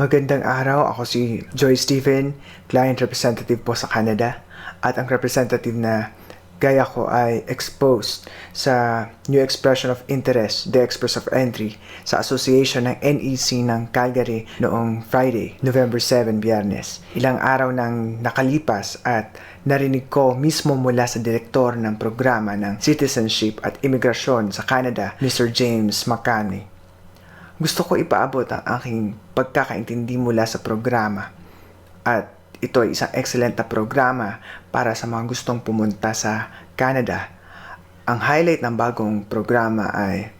Magandang araw, ako si Joy Stephen, client representative po sa Canada. At ang representative na gaya ko ay exposed sa new expression of interest, the express of entry, sa association ng NEC ng Calgary noong Friday, November 7, Biyernes. Ilang araw nang nakalipas at narinig ko mismo mula sa direktor ng programa ng Citizenship at Immigration sa Canada, Mr. James McCanney. Gusto ko ipaabot ang aking pagkakaintindi mula sa programa. At ito ay isang excellent na programa para sa mga gustong pumunta sa Canada. Ang highlight ng bagong programa ay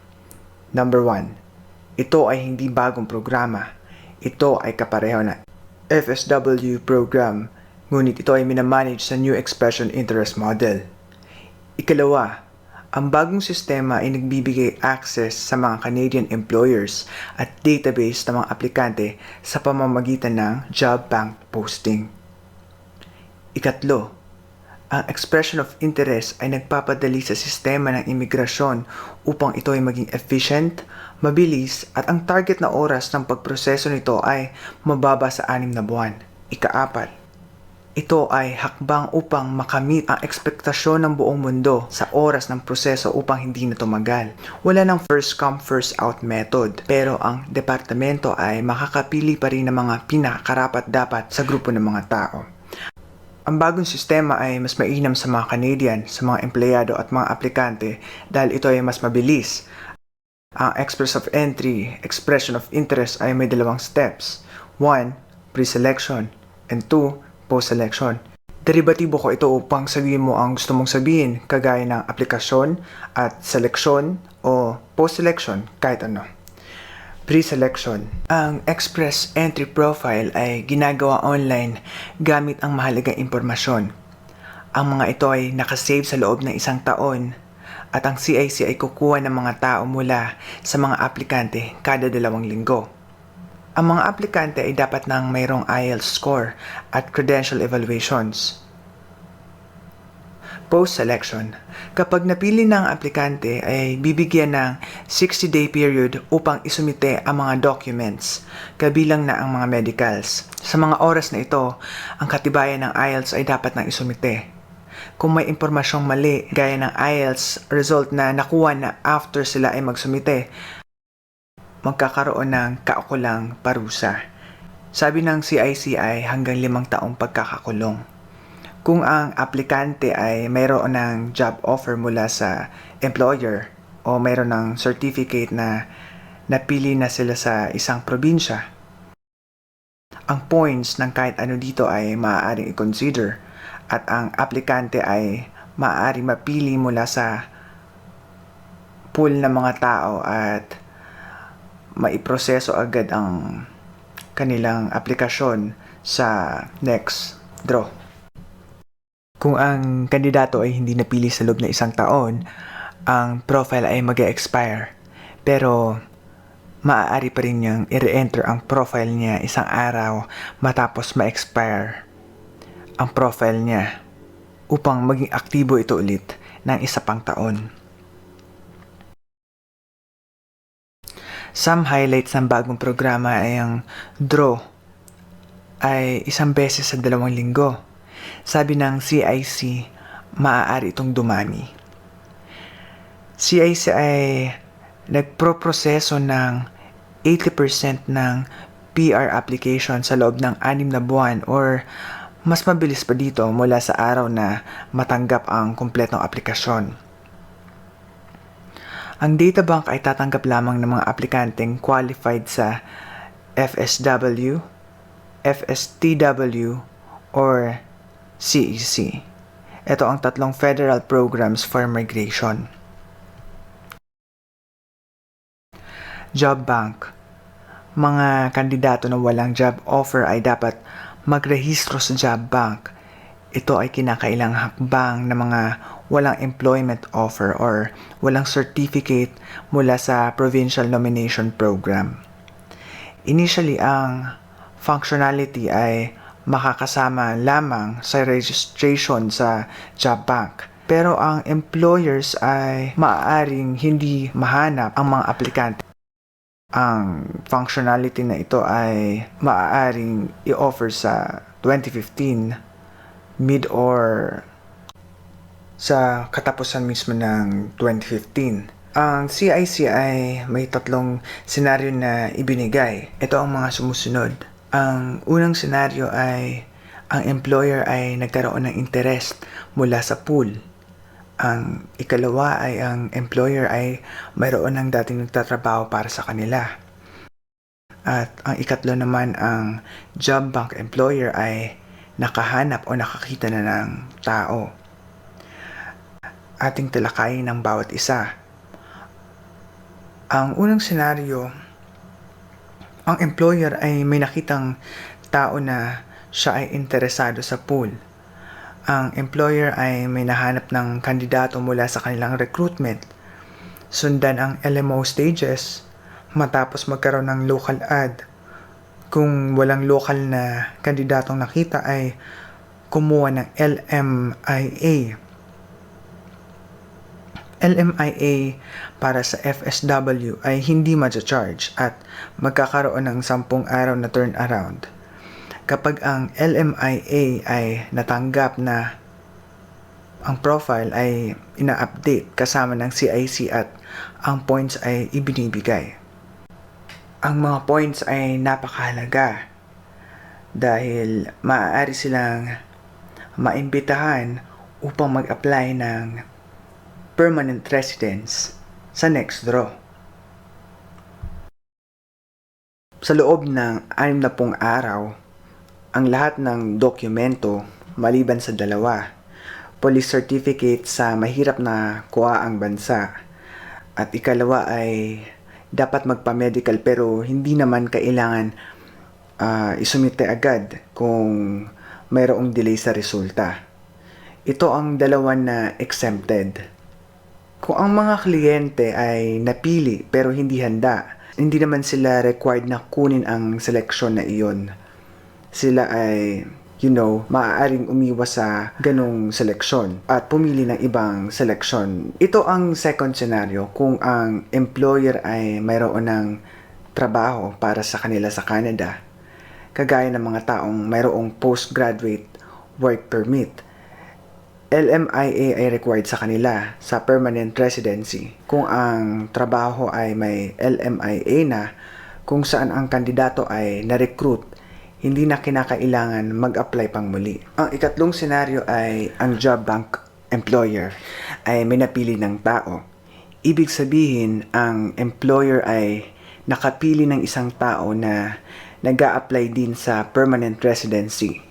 Number 1. Ito ay hindi bagong programa. Ito ay kapareho na FSW program, ngunit ito ay minamanage sa New Expression Interest Model. Ikalawa, ang bagong sistema ay nagbibigay access sa mga Canadian employers at database ng mga aplikante sa pamamagitan ng job bank posting. Ikatlo, ang expression of interest ay nagpapadali sa sistema ng imigrasyon upang ito ay maging efficient, mabilis at ang target na oras ng pagproseso nito ay mababa sa anim na buwan. Ikaapat, ito ay hakbang upang makamit ang ekspektasyon ng buong mundo sa oras ng proseso upang hindi na tumagal. Wala ng first come first out method, pero ang departamento ay makakapili pa rin ng mga pinakarapat dapat sa grupo ng mga tao. Ang bagong sistema ay mas mainam sa mga Canadian, sa mga empleyado at mga aplikante dahil ito ay mas mabilis. Ang express of entry, expression of interest ay may dalawang steps. 1. Pre-selection and 2 post-selection. Derivatibo ko ito upang sabihin mo ang gusto mong sabihin kagaya ng aplikasyon at seleksyon o post-selection kahit ano. Pre-selection. Ang Express Entry Profile ay ginagawa online gamit ang mahalagang impormasyon. Ang mga ito ay nakasave sa loob ng isang taon at ang CIC ay kukuha ng mga tao mula sa mga aplikante kada dalawang linggo. Ang mga aplikante ay dapat nang mayroong IELTS score at credential evaluations. Post-selection. Kapag napili ng aplikante ay bibigyan ng 60-day period upang isumite ang mga documents, kabilang na ang mga medicals. Sa mga oras na ito, ang katibayan ng IELTS ay dapat nang isumite. Kung may impormasyong mali gaya ng IELTS result na nakuha na after sila ay magsumite, magkakaroon ng kaukulang parusa. Sabi ng CICI hanggang limang taong pagkakakulong. Kung ang aplikante ay mayroon ng job offer mula sa employer o mayroon ng certificate na napili na sila sa isang probinsya, ang points ng kahit ano dito ay maaaring i-consider at ang aplikante ay maaaring mapili mula sa pool ng mga tao at maiproseso agad ang kanilang aplikasyon sa next draw. Kung ang kandidato ay hindi napili sa loob ng isang taon, ang profile ay mag expire Pero maaari pa rin niyang i-re-enter ang profile niya isang araw matapos ma-expire ang profile niya upang maging aktibo ito ulit ng isa pang taon. Some highlights ng bagong programa ay ang draw ay isang beses sa dalawang linggo. Sabi ng CIC, maaari itong dumami. CIC ay nagproproseso ng 80% ng PR application sa loob ng anim na buwan or mas mabilis pa dito mula sa araw na matanggap ang kumpletong aplikasyon. Ang data bank ay tatanggap lamang ng mga aplikanteng qualified sa FSW, FSTW, or CEC. Ito ang tatlong federal programs for migration. Job Bank. Mga kandidato na walang job offer ay dapat magrehistro sa Job Bank. Ito ay kinakailang hakbang ng mga walang employment offer or walang certificate mula sa Provincial Nomination Program. Initially, ang functionality ay makakasama lamang sa registration sa job bank. Pero ang employers ay maaaring hindi mahanap ang mga aplikante ang functionality na ito ay maaaring i-offer sa 2015 mid or sa katapusan mismo ng 2015. Ang CIC ay may tatlong senaryo na ibinigay. Ito ang mga sumusunod. Ang unang senaryo ay ang employer ay nagkaroon ng interest mula sa pool. Ang ikalawa ay ang employer ay mayroon ng dating nagtatrabaho para sa kanila. At ang ikatlo naman ang job bank employer ay nakahanap o nakakita na ng tao. Ating talakayin ng bawat isa. Ang unang senaryo, ang employer ay may nakitang tao na siya ay interesado sa pool. Ang employer ay may nahanap ng kandidato mula sa kanilang recruitment. Sundan ang LMO stages matapos magkaroon ng local ad. Kung walang local na kandidatong nakita ay kumuha ng LMIA. LMIA para sa FSW ay hindi ma-charge at magkakaroon ng 10 araw na turnaround. Kapag ang LMIA ay natanggap na ang profile ay ina-update kasama ng CIC at ang points ay ibinibigay. Ang mga points ay napakahalaga dahil maaari silang maimbitahan upang mag-apply ng permanent residence sa next draw. Sa loob ng 60 araw, ang lahat ng dokumento maliban sa dalawa, police certificate sa mahirap na kuha ang bansa, at ikalawa ay dapat magpa-medical pero hindi naman kailangan uh, isumite agad kung mayroong delay sa resulta. Ito ang dalawa na exempted. Kung ang mga kliyente ay napili pero hindi handa, hindi naman sila required na kunin ang seleksyon na iyon. Sila ay, you know, maaaring umiwas sa ganong seleksyon at pumili ng ibang seleksyon. Ito ang second scenario kung ang employer ay mayroon ng trabaho para sa kanila sa Canada, kagaya ng mga taong mayroong postgraduate work permit LMIA ay required sa kanila sa permanent residency kung ang trabaho ay may LMIA na kung saan ang kandidato ay na-recruit hindi na kinakailangan mag-apply pang muli. Ang ikatlong senaryo ay ang job bank employer ay may napili ng tao. Ibig sabihin, ang employer ay nakapili ng isang tao na nag apply din sa permanent residency.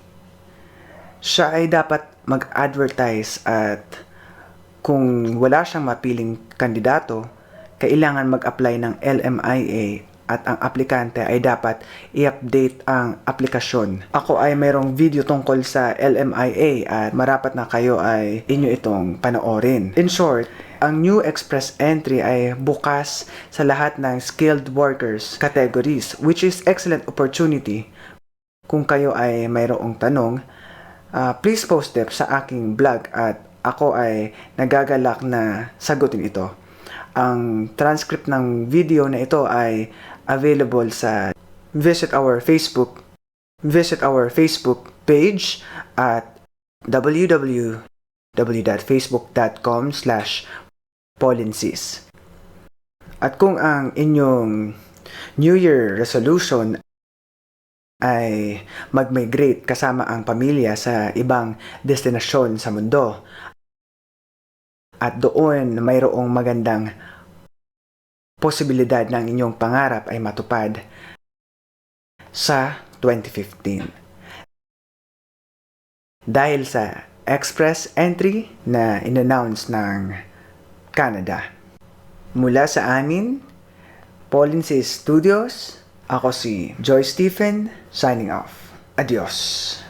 Siya ay dapat mag-advertise at kung wala siyang mapiling kandidato, kailangan mag-apply ng LMIA at ang aplikante ay dapat i-update ang aplikasyon. Ako ay mayroong video tungkol sa LMIA at marapat na kayo ay inyo itong panoorin. In short, ang new express entry ay bukas sa lahat ng skilled workers categories which is excellent opportunity kung kayo ay mayroong tanong uh, please post it sa aking blog at ako ay nagagalak na sagutin ito. Ang transcript ng video na ito ay available sa visit our Facebook visit our Facebook page at www.facebook.com slash policies. At kung ang inyong New Year resolution ay mag-migrate kasama ang pamilya sa ibang destinasyon sa mundo. At doon mayroong magandang posibilidad ng inyong pangarap ay matupad sa 2015. Dahil sa express entry na inannounce ng Canada. Mula sa amin, Polinsys Studios, ako si Joy Stephen, signing off. Adios.